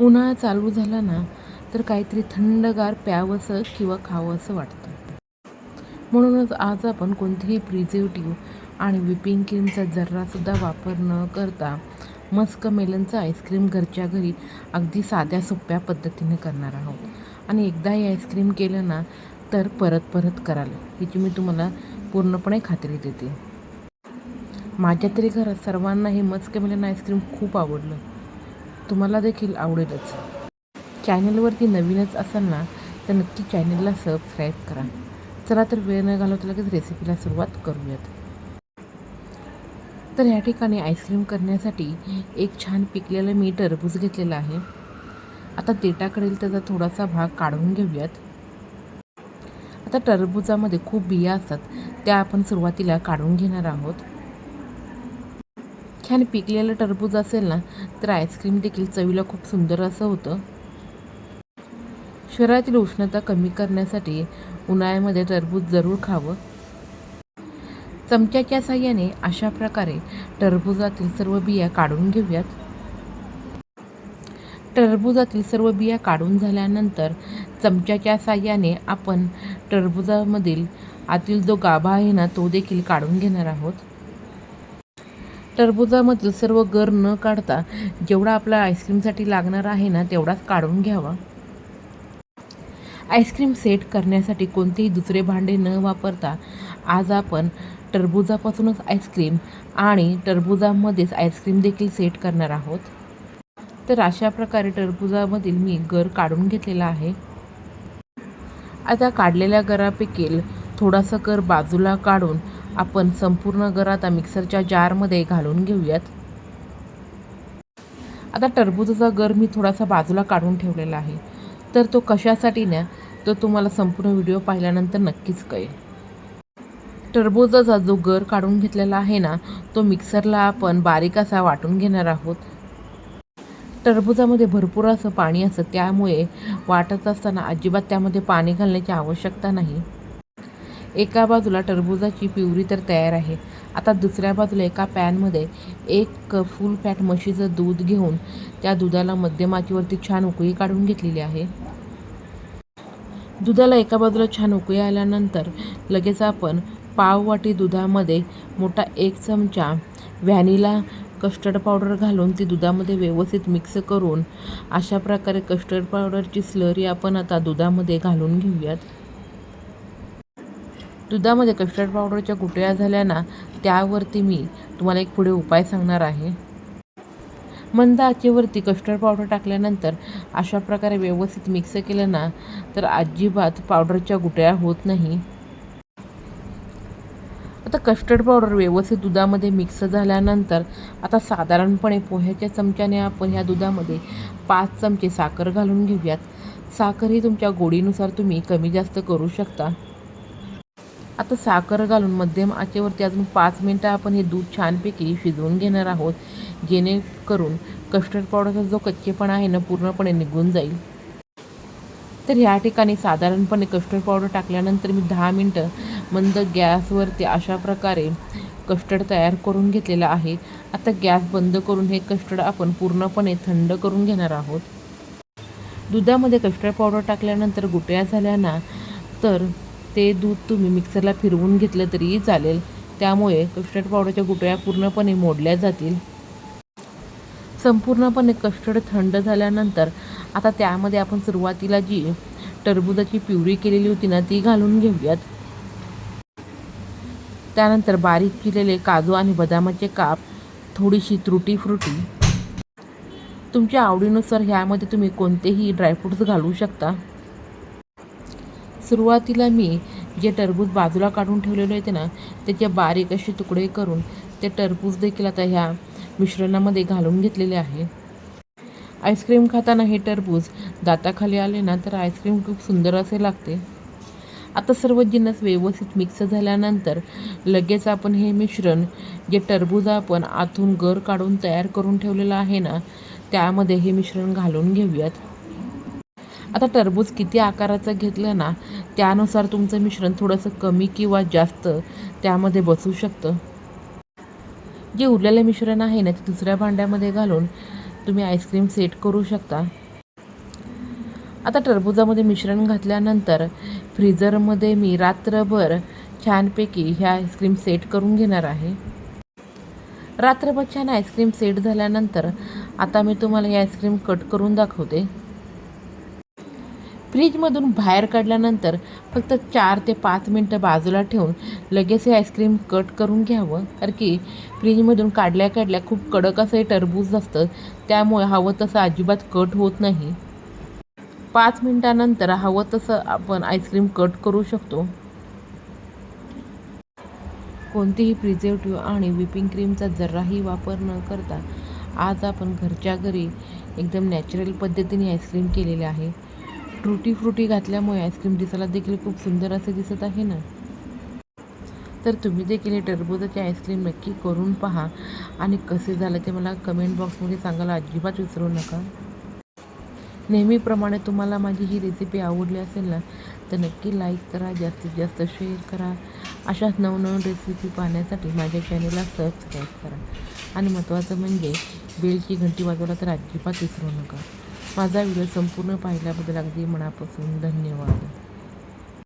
उन्हाळा चालू झाला ना तर काहीतरी थंडगार प्यावंसं किंवा खावंसं वाटतं. म्हणूनच आज आपण कोणतेही प्रिझर्वेटिव्ह आणि विपिंग क्रीमचा जर्रासुद्धा वापर न करता मस्क मेलनचं आईस्क्रीम घरच्या घरी अगदी साध्या सोप्या पद्धतीने करणार आहोत. आणि एकदा हे आईस्क्रीम केलं ना तर परत परत कराल याची मी तुम्हाला पूर्णपणे खात्री देते. माझ्या तरी घरात सर्वांना हे मस्क मेलन आईस्क्रीम खूप आवडलं. तुम्हाला देखील आवडेलच. चॅनलवरती नवीनच असाल ना तर नक्की चॅनलला सबस्क्राईब करा. चला तर वेळ न घालवता लगेच रेसिपीला सुरुवात करूयात. तर ह्या ठिकाणी आईस्क्रीम करण्यासाठी एक छान पिकलेलं मी टरबूज घेतलेलं आहे. आता देटाकडील त्याचा थोडासा भाग काढून घेऊयात. आता टरबुजामध्ये खूप बिया असतात त्या आपण सुरुवातीला काढून घेणार आहोत. छान पिकलेलं टरबूज असेल ना तर आईस्क्रीम देखील चवीला खूप सुंदर असं होतं. शरीरातील उष्णता कमी करण्यासाठी उन्हाळ्यामध्ये टरबूज जरूर खावं. चमच्याच्या साह्याने अशा प्रकारे टरबुजातील सर्व बिया काढून घेऊयात. टरबुजातील सर्व बिया काढून झाल्यानंतर चमच्याच्या साह्याने आपण टरबुजामधील आतील जो गाभा आहे ना तो देखील काढून घेणार आहोत. टरबुजामधील सर्व गर न काढता जेवढा आपला आईस्क्रीमसाठी लागणार आहे ना तेवढाच काढून घ्यावा. आईस्क्रीम सेट करण्यासाठी कोणतेही दुसरे भांडे न वापरता आज आपण टरबुजापासूनच आईस्क्रीम आणि टरबुजामध्येच आईस्क्रीम देखील सेट करणार आहोत. तर अशा प्रकारे टरबुजामधील मी गर काढून घेतलेला आहे. आता काढलेल्या गरापैकी थोडासा कर बाजूला काढून आपण संपूर्ण गर आता मिक्सरच्या जारमध्ये घालून घेऊयात. आता टरबुजाचा गर मी थोडासा बाजूला काढून ठेवलेला आहे. तर तो कशासाठी ना तो तुम्हाला संपूर्ण व्हिडिओ पाहिल्यानंतर नक्कीच कळेल. टरबुजाचा जो गर काढून घेतलेला आहे ना तो मिक्सरला आपण बारीक असा वाटून घेणार आहोत. टरबुजामध्ये भरपूर असं पाणी असतं त्यामुळे वाटत असताना अजिबात त्यामध्ये पाणी घालण्याची आवश्यकता नाही. एका बाजूला टरबुजाची प्युरी तर तयार आहे. आता दुसऱ्या बाजूला एका पॅनमध्ये एक कप फुल फॅट म्हशीचं दूध घेऊन त्या दुधाला मध्यमातीवरती छान उकळी काढून घेतलेली आहे. दुधाला एका बाजूला छान उकळी आल्यानंतर लगेच आपण पाव वाटी दुधामध्ये मोठा एक चमचा व्हॅनिला कस्टर्ड पावडर घालून ती दुधामध्ये व्यवस्थित मिक्स करून अशा प्रकारे कस्टर्ड पावडरची स्लरी आपण आता दुधामध्ये घालून घेऊयात. दुधामध्ये कस्टर्ड पावडरच्या गुटळ्या झाल्या ना त्यावरती मी तुम्हाला एक पुढे उपाय सांगणार आहे. मंद आचेवरती कस्टर्ड पावडर टाकल्यानंतर अशा प्रकारे व्यवस्थित मिक्स केलं ना तर अजिबात पावडरच्या गुटळ्या होत नाही. आता कस्टर्ड पावडर व्यवस्थित दुधामध्ये मिक्स झाल्यानंतर आता साधारणपणे पोह्याच्या चमच्याने आपण ह्या दुधामध्ये पाच चमचे साखर घालून घेऊयात. साखर ही तुमच्या गोडीनुसार तुम्ही कमी जास्त करू शकता. आता साखर घालून मध्यम आचेवरती अजून पाच मिनटं आपण हे दूध छानपैकी शिजवून घेणार आहोत. जेणेकरून कस्टर्ड पावडरचा जो कच्चेपणा आहे ना पूर्णपणे निघून जाईल. तर ह्या ठिकाणी साधारणपणे कस्टर्ड पावडर टाकल्यानंतर मी दहा मिनटं मंद गॅसवरती अशा प्रकारे कस्टर्ड तयार करून घेतलेला आहे. आता गॅस बंद करून हे कस्टर्ड आपण पूर्णपणे थंड करून घेणार आहोत. दुधामध्ये कस्टर्ड पावडर टाकल्यानंतर गुटळ्या झाल्या ना तर ते दूध तुम्ही मिक्सरला फिरवून घेतलं तरीही चालेल. त्यामुळे कस्टर्ड पावडरच्या गुटळ्या पूर्णपणे मोडल्या जातील. संपूर्णपणे कस्टर्ड थंड झाल्यानंतर आता त्यामध्ये आपण सुरुवातीला जी टरबुजाची प्युरी केलेली होती ना ती घालून घेऊयात. त्यानंतर बारीक चिरलेले काजू आणि बदामाचे काप थोडीशी त्रुटी फ्रुटी. तुमच्या आवडीनुसार ह्यामध्ये तुम्ही कोणतेही ड्रायफ्रूट्स घालू शकता. सुरुवातीला मी जे टरबूज बाजूला काढून ठेवलेले होते ना त्याचे बारीक असे तुकडे करून ते टरबूज देखील आता ह्या मिश्रणामध्ये घालून घेतलेले आहे. आईस्क्रीम खाताना हे टरबूज दाताखाली आले ना तर आईस्क्रीम खूप सुंदर असे लागते. आता सर्व जिन्नस व्यवस्थित मिक्स झाल्यानंतर लगेच आपण हे मिश्रण जे टरबूज आपण आतून गर काढून तयार करून ठेवलेलं आहे ना त्यामध्ये हे मिश्रण घालून घेऊयात. आता टरबूज किती आकाराचं घेतलं ना त्यानुसार तुमचं मिश्रण थोडंसं कमी किंवा जास्त त्यामध्ये बसू शकतं. जे उरलेलं मिश्रण आहे ना ते दुसऱ्या भांड्यामध्ये घालून तुम्ही आईस्क्रीम सेट करू शकता. आता टरबुजामध्ये मिश्रण घातल्यानंतर फ्रीजरमध्ये मी रात्रभर छानपैकी ह्या आईस्क्रीम सेट करून घेणार आहे. रात्रभर छान आईस्क्रीम सेट झाल्यानंतर आता मी तुम्हाला ही आईस्क्रीम कट करून दाखवते. फ्रीजमधून बाहेर काढल्यानंतर फक्त चार ते पाच मिनटं बाजूला ठेवून लगेच हे आईस्क्रीम कट करून घ्यावं. कारण की फ्रीजमधून काढल्या काढल्या खूप कडक असं हे टरबूज असतं. त्यामुळे हवं तसं अजिबात कट होत नाही. पाच मिनटानंतर हवं तसं आपण आईस्क्रीम कट करू शकतो. कोणतेही प्रिझर्वेटिव्ह आणि व्हिपिंग क्रीमचा जराही वापर न करता आज आपण घरच्या घरी एकदम नॅचरल पद्धतीने आईस्क्रीम केलेले आहे. ट्रुटी फ्रुटी घातल्यामुळे आईस्क्रीम दिसायला देखील खूप सुंदर असे दिसत आहे ना? तर तुम्ही देखील हे टरबुजाचे आईस्क्रीम नक्की करून पहा. आणि कसे झालं ते मला कमेंट बॉक्समध्ये सांगायला अजिबात विसरू नका. नेहमीप्रमाणे तुम्हाला माझी ही रेसिपी आवडली असेल ना तर नक्की लाईक करा जास्तीत जास्त शेअर करा. अशाच नवनवीन रेसिपी पाहण्यासाठी माझ्या चॅनलला सबस्क्राईब करा. आणि महत्त्वाचं म्हणजे बेलची घंटी वाजवायला तर अजिबात विसरू नका. माझा व्हिडिओ संपूर्ण पाहिल्याबद्दल अगदी मनापासून धन्यवाद.